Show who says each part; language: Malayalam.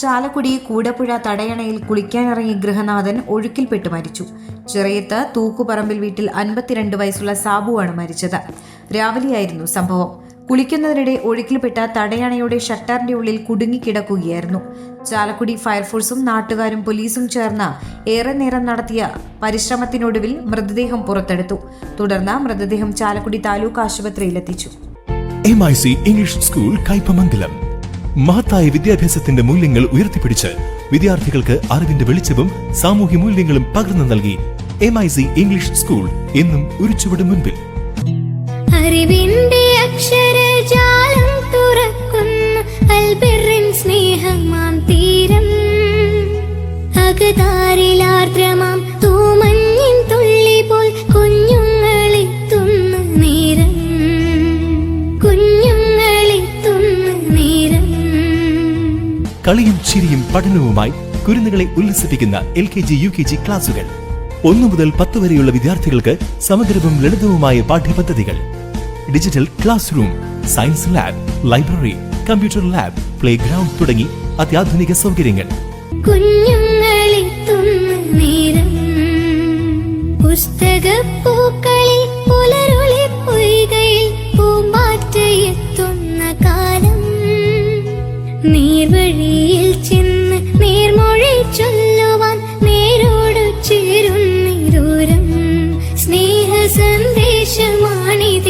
Speaker 1: ചാലക്കുടി കൂടപ്പുഴ തടയണയിൽ കുളിക്കാനിറങ്ങിയ ഗൃഹനാഥൻ ഒഴുക്കിൽപ്പെട്ട് മരിച്ചു. ചിറയത്ത് തൂക്കുപറമ്പിൽ വീട്ടിൽ അൻപത്തിരണ്ട് വയസ്സുള്ള സാബുവാണ് മരിച്ചത്. രാവിലെയായിരുന്നു സംഭവം. കുളിക്കുന്നതിനിടെ ഒഴുക്കിൽപ്പെട്ട തടയണയുടെ ഷട്ടറിന്റെ ഉള്ളിൽ കുടുങ്ങിക്കിടക്കുകയായിരുന്നു. ചാലക്കുടി ഫയർഫോഴ്സും നാട്ടുകാരും പോലീസും ചേർന്ന് ഏറെ നേരം നടത്തിയ പരിശ്രമത്തിനൊടുവിൽ മൃതദേഹം പുറത്തെടുത്തു. തുടർന്ന് മൃതദേഹം Chalakudy taluk ആശുപത്രിയിലെത്തിച്ചു.
Speaker 2: M I C English school Kaipamangalam മഹത്തായ വിദ്യാഭ്യാസത്തിന്റെ മൂല്യങ്ങൾ ഉയർത്തിപ്പിടിച്ച് വിദ്യാർത്ഥികൾക്ക് അറിവിന്റെ വെളിച്ചവും സാമൂഹ്യ മൂല്യങ്ങളും പകർന്നു നൽകി M I C English school എന്നും ഒരു ചുവട് മുൻപിൽ.
Speaker 3: അറിവിന്റെ അക്ഷരജാലം തുറക്കുന്ന സ്നേഹമാം തീരം. അകതാരിലാർദ്രമാം
Speaker 2: കളിയും ചിരിയും പഠനവുമായി കുരുന്നുകളെ ഉല്ലസിപ്പിക്കുന്ന L K G U K G ക്ലാസുകൾ. ഒന്നു മുതൽ പത്ത് വരെയുള്ള വിദ്യാർത്ഥികൾക്ക് സമഗ്രവും ലളിതവുമായ പാഠ്യപദ്ധതികൾ. Digital classroom science lab library computer lab playground തുടങ്ങി അത്യാധുനിക സൗകര്യങ്ങൾ.
Speaker 3: കുഞ്ഞുങ്ങളെത്തുന്ന നേർവഴിയിൽ ചെന്ന് നീർമൊഴി ചൊല്ലുവാൻ നേരോട് ചേരുന്നിരൂരം സ്നേഹ സന്ദേശമാണിതിൻ